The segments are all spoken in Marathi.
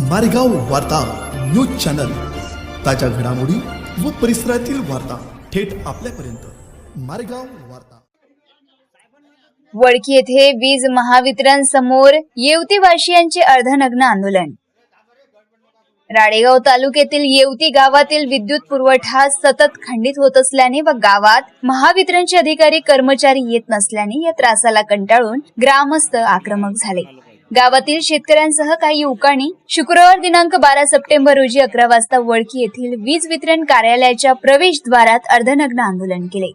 मारेगाव वार्ता न्यूज चॅनल. ताज्या घडामोडी व परिसरातील वार्ता थेट आपल्यापर्यंत. मारेगाव वार्ता. वडकी येथे वीज महावितरण समोर येवतीवासियांचे अर्धनग्न आंदोलन. राडेगाव तालुक्यातील येवती गावातील विद्युत पुरवठा सतत खंडित होत असल्याने व गावात महावितरणचे अधिकारी कर्मचारी येत नसल्याने या त्रासाला कंटाळून ग्रामस्थ आक्रमक झाले. गावातील शेतकऱ्यांसह काही युवकांनी शुक्रवार दिनांक बारा सप्टेंबर रोजी अकरा वाजता वळकी येथील वीज वितरण कार्यालयाच्या प्रवेशद्वारात अर्धनग्न आंदोलन केले.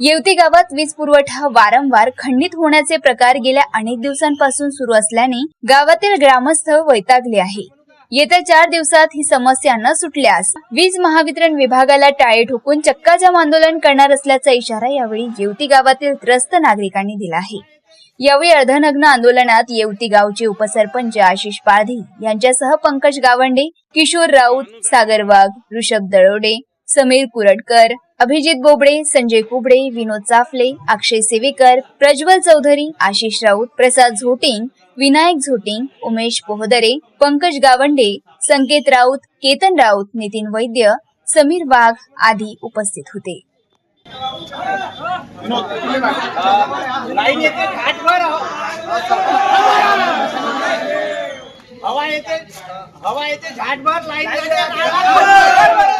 येवती गावात वीज पुरवठा वारंवार खंडित होण्याचे प्रकार गेल्या अनेक दिवसांपासून सुरू असल्याने गावातील ग्रामस्थ वैतागले आहे. येत्या चार दिवसात ही समस्या न सुटल्यास वीज महावितरण विभागाला टाळे ठोकून चक्काजाम आंदोलन करणार असल्याचा इशारा यावेळी येवती गावातील त्रस्त नागरिकांनी दिला आहे. यावेळी अर्धनग्न आंदोलनात येवती गावचे उपसरपंच आशिष पारधी यांच्यासह पंकज गावंडे किशोर राऊत सागर वाघ ऋषभ दळोडे समीर कुरडकर अभिजित बोबडे संजय कुबडे विनोद चाफले अक्षय सेवेकर प्रज्वल चौधरी आशिष राऊत प्रसाद झोटिंग विनायक झोटिंग उमेश पोहदरे पंकज गावंडे संकेत राऊत केतन राऊत नितीन वैद्य समीर वाघ आदी उपस्थित होते. लाईन येते घाटभर हवा. येते हवा येते घाटभर लाईन येते